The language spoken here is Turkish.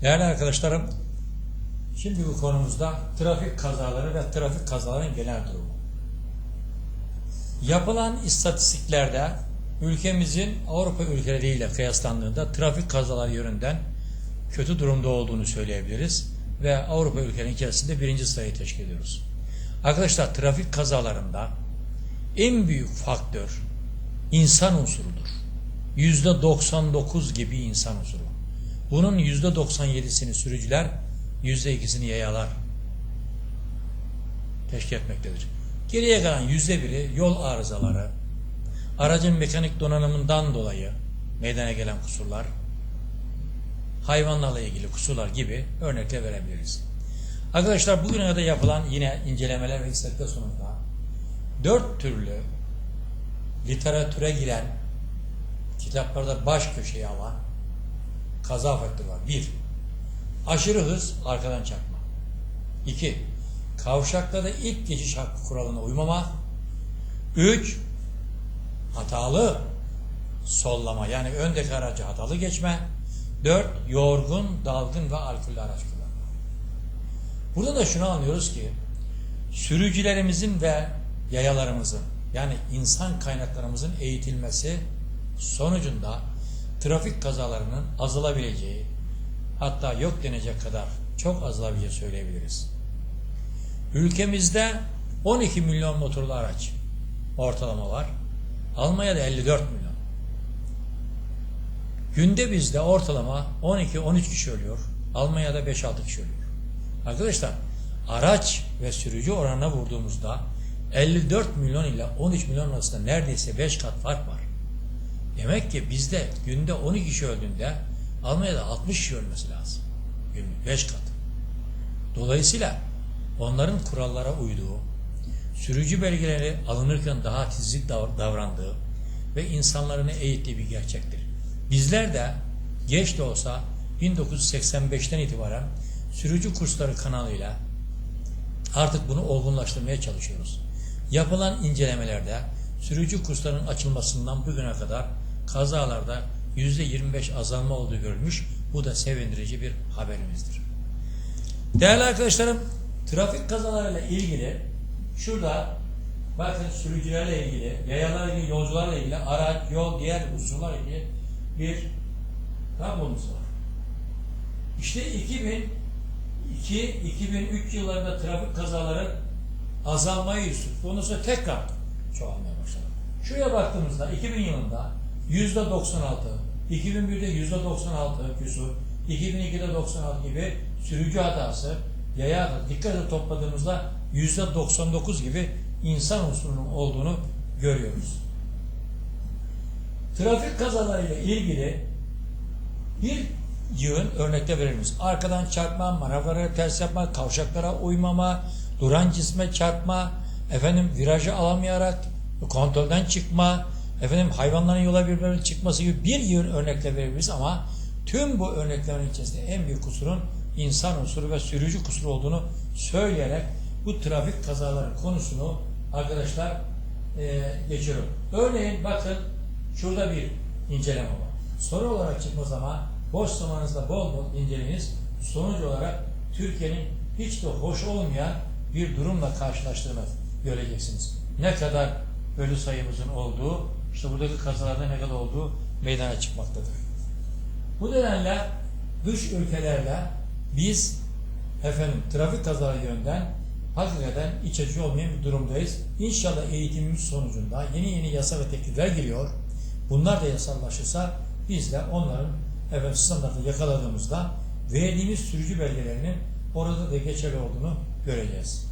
Değerli arkadaşlarım, şimdi bu konumuzda trafik kazaları ve trafik kazaların genel durumu. Yapılan istatistiklerde ülkemizin Avrupa ülkeleriyle kıyaslandığında trafik kazaları yönünden kötü durumda olduğunu söyleyebiliriz ve Avrupa ülkelerinin içerisinde birinci sırayı teşkil ediyoruz. Arkadaşlar trafik kazalarında en büyük faktör insan unsurudur. Yüzde 99 gibi insan unsuru. Bunun yüzde 97'sini sürücüler, yüzde ikisini yayalar teşkil etmektedir. Geriye kalan yüzde biri yol arızaları, aracın mekanik donanımından dolayı meydana gelen kusurlar, hayvanlarla ilgili kusurlar gibi örnekler verebiliriz. Arkadaşlar bugüne kadar yapılan yine incelemeler ve istatistikler sonunda dört türlü literatüre giren kitaplarda baş köşeye alan kaza faktörü var. Bir, aşırı hız arkadan çarpma. İki, kavşaklarda ilk geçiş hakkı kuralına uymama. Üç, hatalı sollama yani öndeki aracı hatalı geçme. Dört, yorgun, dalgın ve alkollü araç kullanma. Burada da şunu anlıyoruz ki sürücülerimizin ve yayalarımızın yani insan kaynaklarımızın eğitilmesi sonucunda trafik kazalarının azalabileceği hatta yok denecek kadar çok azalabileceği söyleyebiliriz. Ülkemizde 12 milyon motorlu araç ortalama var. Almanya'da 54 milyon. Günde bizde ortalama 12-13 kişi ölüyor. Almanya'da 5-6 kişi ölüyor. Arkadaşlar araç ve sürücü oranına vurduğumuzda 54 milyon ile 13 milyon arasında neredeyse 5 kat fark var. Demek ki bizde günde 12 kişi öldüğünde Almanya'da 60 kişi ölmesi lazım. Günlük 5 kat. Dolayısıyla onların kurallara uyduğu, sürücü belgeleri alınırken daha titizlik dav- davrandığı ve insanlarını eğittiği bir gerçektir. Bizler de geç de olsa 1985'ten itibaren sürücü kursları kanalıyla artık bunu olgunlaştırmaya çalışıyoruz. Yapılan incelemelerde sürücü kurslarının açılmasından bugüne kadar kazalarda %25 azalma olduğu görülmüş. Bu da sevindirici bir haberimizdir. Değerli arkadaşlarım, trafik kazalarıyla ilgili şurada bakın sürücülerle ilgili, yayalarla ilgili, yolcularla ilgili, araç, yol, diğer unsurlarla ilgili bir tablomuz var. İşte 2002-2003 yıllarında trafik kazaları azalmayı üstüttü. Ondan sonra tekrar çoğalmaya başladı. Şuraya baktığımızda 2000 yılında yüzde 96, 2001'de yüzde 96 küsur, 2002'de 96 gibi sürücü hatası, yaya hatası, dikkatle topladığımızda yüzde 99 gibi insan unsurunun olduğunu görüyoruz. Trafik kazalarıyla ilgili bir yığın örnekte verilmiş. Arkadan çarpma, manevralara ters yapma, kavşaklara uymama, duran cisme çarpma, efendim virajı alamayarak kontrolden çıkma, efendim hayvanların yola birbirine çıkması gibi bir yığın örnekler verebiliriz ama tüm bu örneklerin içerisinde en büyük kusurun insan unsuru ve sürücü kusuru olduğunu söyleyerek bu trafik kazaları konusunu arkadaşlar e, geçiyorum. Örneğin bakın şurada bir inceleme var. Soru olarak çıkmaz ama boş zamanınızda bol bol inceleyiniz. Sonuç olarak Türkiye'nin hiç de hoş olmayan bir durumla karşılaştığını göreceksiniz. Ne kadar ölü sayımızın olduğu, işte buradaki kazalarda ne kadar olduğu meydana çıkmaktadır. Bu nedenle dış ülkelerle biz efendim trafik kazaları yönden hakikaten iç açıcı olmayan bir durumdayız. İnşallah eğitimimiz sonucunda yeni yeni yasa ve teklifler geliyor. Bunlar da yasallaşırsa biz de onların efendim standartı yakaladığımızda verdiğimiz sürücü belgelerinin orada da geçerli olduğunu göreceğiz.